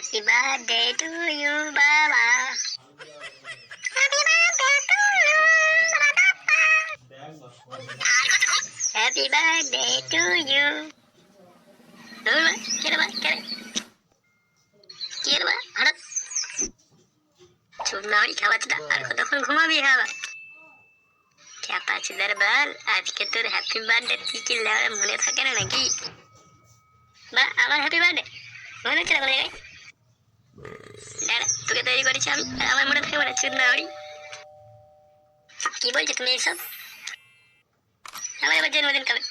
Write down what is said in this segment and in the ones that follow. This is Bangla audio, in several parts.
To you. Dulu, kira ba, kira. Kira ba, হঠাৎ চুপ না হই খাওয়াচ্ছি আর কতক্ষণ ঘুমাবি আজকে তোর হ্যাপি বার্থডে তুই কি মনে থাকে না নাকি বা আমার হ্যাপি বার্থডে মনে হচ্ছে না তোকে তৈরি করেছি আমি। আমার মনে থাকে না চুপ না কি বলছো তুমি এইসব আমার এবার জন্মদিন কবে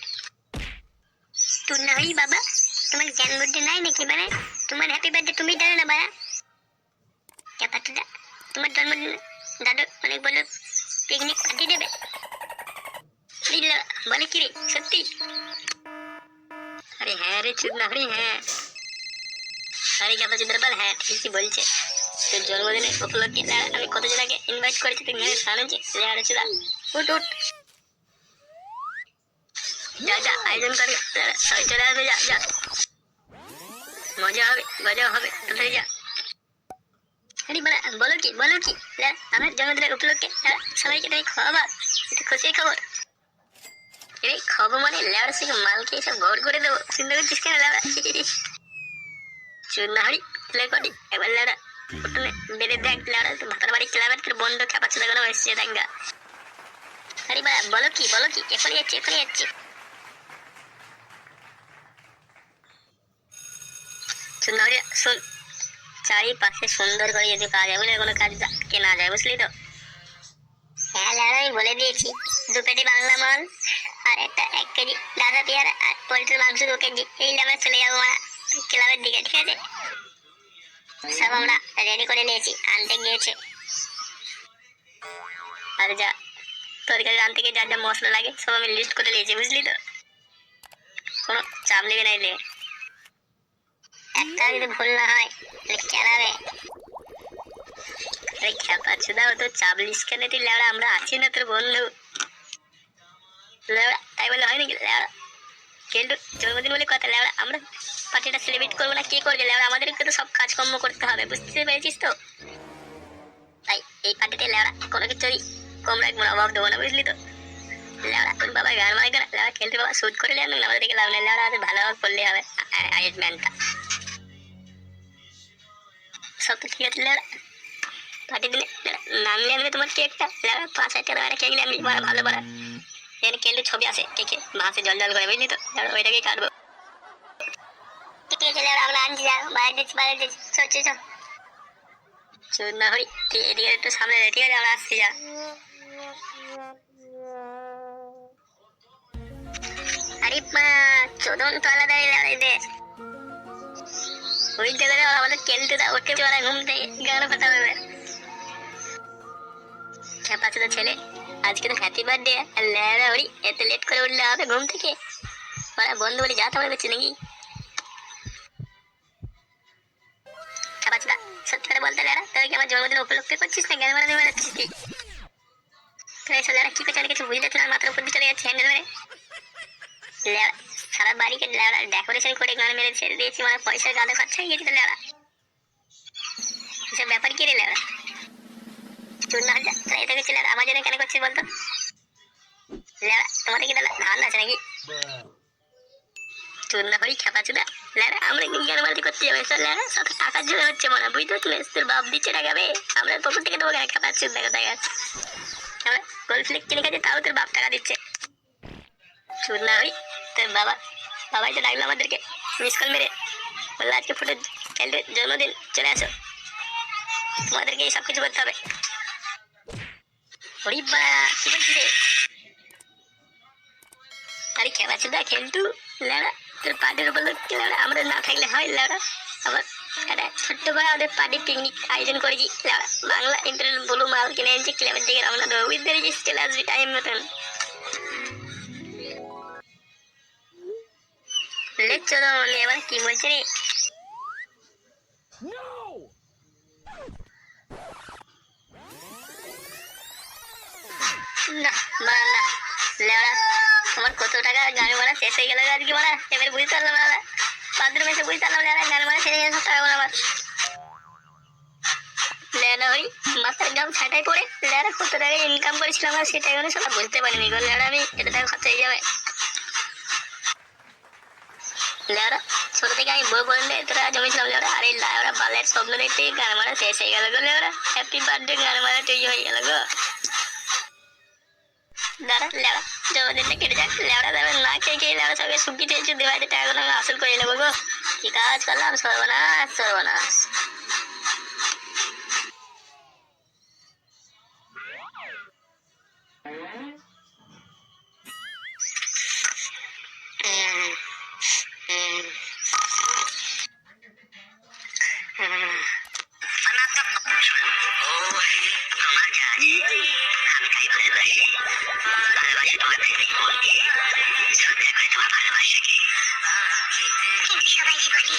তুই না বাবা, তোমার জ্ঞান বুদ্ধি নাই নাকি মানে? তোমার হ্যাপি বার্থডে তুমি জানো না বাড়া? ক্যাপাচিদা তোমার জন্মদিন দাদু অনেক বড় পিকনিক পার্টি দেবে। বলে কি রে, সত্যি? আরে হ্যাঁ রে চুপ না হরি হ্যাঁ। আরে ক্যাপাচিদার বল হ্যাঁ ঠিকই বলছে। তোর জন্মদিনে উপলক্ষে আমি কতজনকে ইনভাইট করেছি তুই মেরে সামনে লেয়ারে চুদা। উঠ উঠ। যা যা, আয়োজন করে। সবাই চলে আসবে, যা যা। মজা হবে মজা হবে। তাড়াতাড়ি যা। আরে বলা বলো কি বলো কি? আমার জন্মদিনের উপলক্ষে সবাইকে তুমি খাওয়াবা? এটা খুশি খবর। এই খবর মানে লেবার থেকে মালকে সব গড় করে দেবো। চিন্তা করছিস কেন লেবা হরি প্লে করি। একবার লেড়া। উঠোনে বেড়ে দেখ লেড়া ভাতার বাড়ি তোর বন্ধু দেখানো এসছে বা বলো কি বলো কি, এখনই এখনই শোন চারিপাশে সুন্দর করে যদি হয় বলে কোনো কাজ কেনা যায়, বুঝলি তো? হ্যাঁ লাল আমি বলে দিয়েছি। দু পেটি বাংলা মাল, আর একটা এক কেজি দাদা পেয়ার, আর পোলট্রির মাংস দু কেজি। এই আমরা চলে যাব ক্লাবের দিকে, ঠিক আছে? সব আমরা রেডি করে নিয়েছি, আনতে গিয়েছে। আর যা, তরকারি আনতে গিয়ে যা যা মশলা লাগে, সব আমি লিস্ট করে নিয়েছি, বুঝলি তো? কোনো চাপ নেবে না এলে। একটা যদি ভুল না হয়, তাহলে কেলাবে আরে ও তো চাবলিস কেন? তুই লেওড়া, আমরা আছি না তোর বন্ধু। তাই বলে হয় নাকি লেওড়া? কিন্তু জন্মদিন বলে কথা, লেওড়া, আমরা পার্টিটা সেলিব্রেট করব না, কে করবে? লেওড়া আমাদেরকে তো সব কাজকর্ম করতে হবে, বুঝতে পেরেছিস তো? তাই এই পার্টিতে লেওড়া কোনো কিছুরই কম রাখব না, অভাব দেবো না, বুঝলি তো? তোর বাবা গান মারে না লেওড়া খেলতে বাবা শুট করে নিয়ে আমাদের দিকে লাভ নেই আমাদের ভালোভাবে করলে হবে সব তো ঠিক আছে পাঁচ হাজার টাকা আমি ভালো কেলে ছবি আছে কেকে ভাসে জল জল করে, বুঝলি তো? ওইটাকে কাটবো। ঠিক আমরা আনছি যা বাইরে দিচ্ছি বাইরে দিচ্ছি চল চল চল। না এদিকে একটু সামনে ঠিক আছে, আমরা আসছি, যা। আরে মা, চোদন তো আলাদা দে ওই আমাদের কেলতে ওকে গান খেপাচ্ছে ছেলে, আজকে তো হ্যাপি বার্থডে আর লেরা ওরি এত লেট করে উঠলে হবে ঘুম থেকে? ওরা বন্ধু বলে যা তোমার বেছে নাকি? খেপাচ্ছে সত্যি করে বলতে লেরা, তুই কি আমার জন্মদিন উপলক্ষে করছিস না জ্ঞান মারা বেড়াচ্ছিস কি? তুই এসে লেরা কি করছে কিছু বুঝতে না, মাথার উপর দিয়ে চলে যাচ্ছে হ্যান্ডেল মেরে সারা বাড়িকে লেওড়া ডেকোরেশন করে গান মেরে ছেড়ে দিয়েছি মানে পয়সার গাঁদা খরচা হয়ে গেছে লেওড়া এসব ব্যাপার কি রে লেওড়া চুর না এটা গেছিল আমার জন্য কেন করছিস বলতো? লেওড়া তোমাদের কি দাদা ধান আছে নাকি? চুর না হই খেপা চুদা লেওড়া আমরা কি জ্ঞান বাড়তি করতে যাবে। সব লেওড়া সাথে টাকার জন্য হচ্ছে মনে হয়, বুঝতে পারছিস তোর বাপ দিচ্ছে টাকা বে আমরা পকেট থেকে কেন খেপা চুদ দেখা দেখা আমরা গোল ফ্লিক কিনে খাচ্ছি তাও তোর বাপ টাকা দিচ্ছে। চুর না হই তোর বাবা বাবাই তো ডাকলো আমাদেরকে মিস কল মেরে। বলল আজকে ফুটে খেলতে জন্মদিন চলে আসো। তোমাদেরকে এই সব কিছু করতে হবে। ওই বা কি বলছি রে? আরে খেলা ছিল খেলতু লেড়া পার্টির লোক লেড়া আমরা না থাকলে হয় লেড়া আবার একটা ছোট্ট করে আমাদের পার্টি পিকনিক আয়োজন করেছি বাংলা ইন্টারনেট বলু মাল কিনে এনেছি ক্লাবের দিকে রওনা দেবো। বুঝতে পেরেছিস আসবি টাইম মতন লে, চলো এবার কি বলছে রে? না মারা না লেওড়া তোমার কত টাকা গান মারা শেষ হয়ে গেল আজকে মারা এবার বুঝতে পারলাম না বাথরুমে এসে বুঝতে পারলাম লেওড়া গান মারা শেষ হয়ে গেছে টাকা আমার লেনা ওই, মাথার গাম ছাটাই পড়ে। লেনা কত টাকা ইনকাম করেছিলাম আর সেটা এখনও সেটা বুঝতে পারিনি গো। লেনা আমি, এটা টাকা খরচা হয়ে যাবে। লেওরা ছোট থেকে আমি বই পড়লে তোরা জমেছিলাম লেওরা আরে লেওরা বালের স্বপ্ন দেখতে গান মারা শেষ হয়ে গেল গো লেওরা হ্যাপি বার্থডে গান মারা তুই হয়ে গেল গো। দাঁড়া লেওড়া জন্মদিনটা কেটে যাক লেওড়া দেবে না খেয়ে খেয়ে লেওড়া সবাই সুখি চেয়েছে দিওয়ালিতে টাকাগুলো আমি আসল করে নেব গো। কি কাজ করলাম সর্বনাশ সর্বনাশ। সবাই কি